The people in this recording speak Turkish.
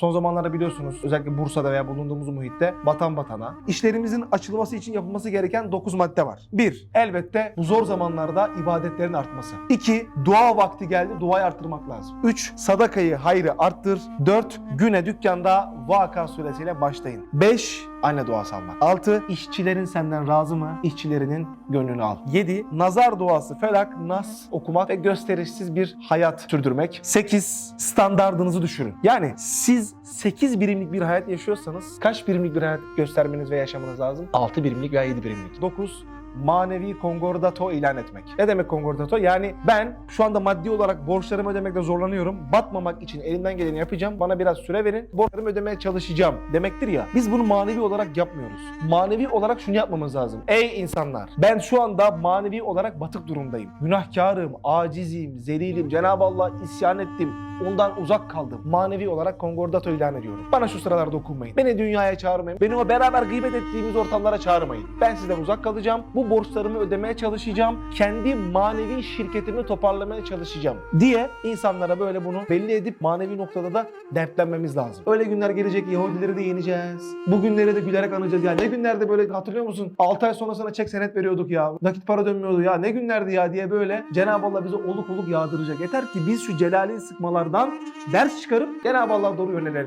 Son zamanlarda biliyorsunuz özellikle Bursa'da veya bulunduğumuz muhitte vatan vatana. İşlerimizin açılması için yapılması gereken 9 madde var. 1. Elbette bu zor zamanlarda ibadetlerin artması. 2. Dua vakti geldi duayı arttırmak lazım. 3. Sadakayı hayrı arttır. 4. Güne dükkanda vaka suresiyle başlayın. 5. Anne duası almak. 6. İşçilerin senden razı mı? İşçilerinin gönlünü al. 7. Nazar duası, felak, nas okumak ve gösterişsiz bir hayat sürdürmek. 8. Standardınızı düşürün. Yani siz 8 birimlik bir hayat yaşıyorsanız kaç birimlik bir hayat göstermeniz ve yaşamanız lazım? 6 birimlik veya 7 birimlik. 9 manevi konkordato ilan etmek. Ne demek konkordato? Yani ben şu anda maddi olarak borçlarımı ödemekte zorlanıyorum. Batmamak için elimden geleni yapacağım. Bana biraz süre verin. Borçlarımı ödemeye çalışacağım demektir ya. Biz bunu manevi olarak yapmıyoruz. Manevi olarak şunu yapmamız lazım. Ey insanlar! Ben şu anda manevi olarak batık durumdayım. Günahkarım, acizim, zelilim, Cenab-ı Allah'a isyan ettim. Ondan uzak kaldım. Manevi olarak konkordato ilan ediyorum. Bana şu sıralarda dokunmayın. Beni dünyaya çağırmayın. Beni o beraber gıybet ettiğimiz ortamlara çağırmayın. Ben sizden uzak kalacağım. Bu borçlarımı ödemeye çalışacağım. Kendi manevi şirketimi toparlamaya çalışacağım diye insanlara böyle bunu belli edip manevi noktada da dertlenmemiz lazım. Öyle günler gelecek Yahudileri de yeneceğiz. Bu günleri de gülerek anacağız. Ya ne günlerde böyle hatırlıyor musun? 6 ay sonra sana çek senet veriyorduk ya. Nakit para dönmüyordu ya. Ne günlerdi ya diye böyle Cenab-ı Allah bize oluk oluk yağdıracak. Yeter ki biz şu celali sıkmalardan ders çıkarıp Cenab-ı Allah'a doğru yönelelim.